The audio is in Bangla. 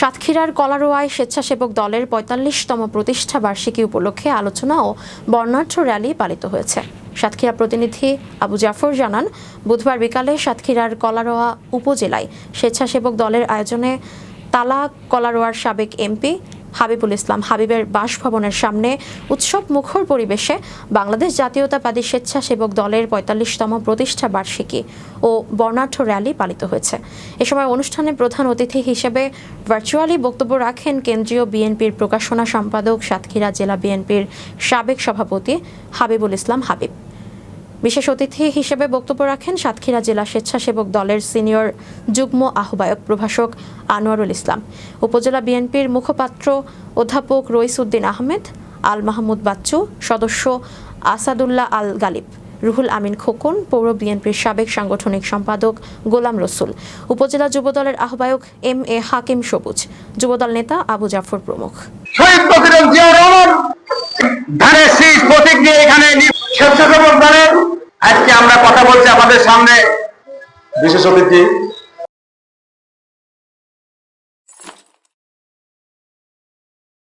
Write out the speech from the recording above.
সাতক্ষীরার কলারোয়ায় স্বেচ্ছাসেবক দলের পঁয়তাল্লিশতম প্রতিষ্ঠা বার্ষিকী উপলক্ষে আলোচনা ও বর্ণাঢ্য র্যালি পালিত হয়েছে। সাতক্ষীরা প্রতিনিধি আবু জাফর জানান, বুধবার বিকালে সাতক্ষীরার কলারোয়া উপজেলায় স্বেচ্ছাসেবক দলের আয়োজনে তালা কলারোয়ার সাবেক এমপি হাবিবুল ইসলাম হাবিবের বাসভবনের সামনে উৎসব মুখর পরিবেশে বাংলাদেশ জাতীয়তাবাদী স্বেচ্ছাসেবক দলের পঁয়তাল্লিশতম প্রতিষ্ঠা বার্ষিকী ও বর্ণাঢ্য র্যালি পালিত হয়েছে। এ সময় অনুষ্ঠানে প্রধান অতিথি হিসেবে ভার্চুয়ালি বক্তব্য রাখেন কেন্দ্রীয় বিএনপির প্রকাশনা সম্পাদক সাতক্ষীরা জেলা বিএনপির সাবেক সভাপতি হাবিবুল ইসলাম হাবিব। বিশেষ অতিথি হিসেবে বক্তব্য রাখেন সাতক্ষীরা জেলা স্বেচ্ছাসেবক দলের সিনিয়র যুগ্ম আহ্বায়ক প্রভাষক আনোয়ারুল ইসলাম, উপজেলা বিএনপির মুখপাত্র অধ্যাপক রইসুদ্দিন আহমেদ, আল মাহমুদ বাচ্চু, সদস্য আসাদুল্লাহ আল গালিব, রুহুল আমিন খোকন, পৌর বিএনপির সাবেক সাংগঠনিক সম্পাদক গোলাম রসুল, উপজেলা যুবদলের আহ্বায়ক এম এ হাকিম সবুজ যুবদল নেতা আবু জাফর প্রমুখ। শহীদ আজকে আমরা কথা বলছি আমাদের সামনে বিশেষ অতিথি।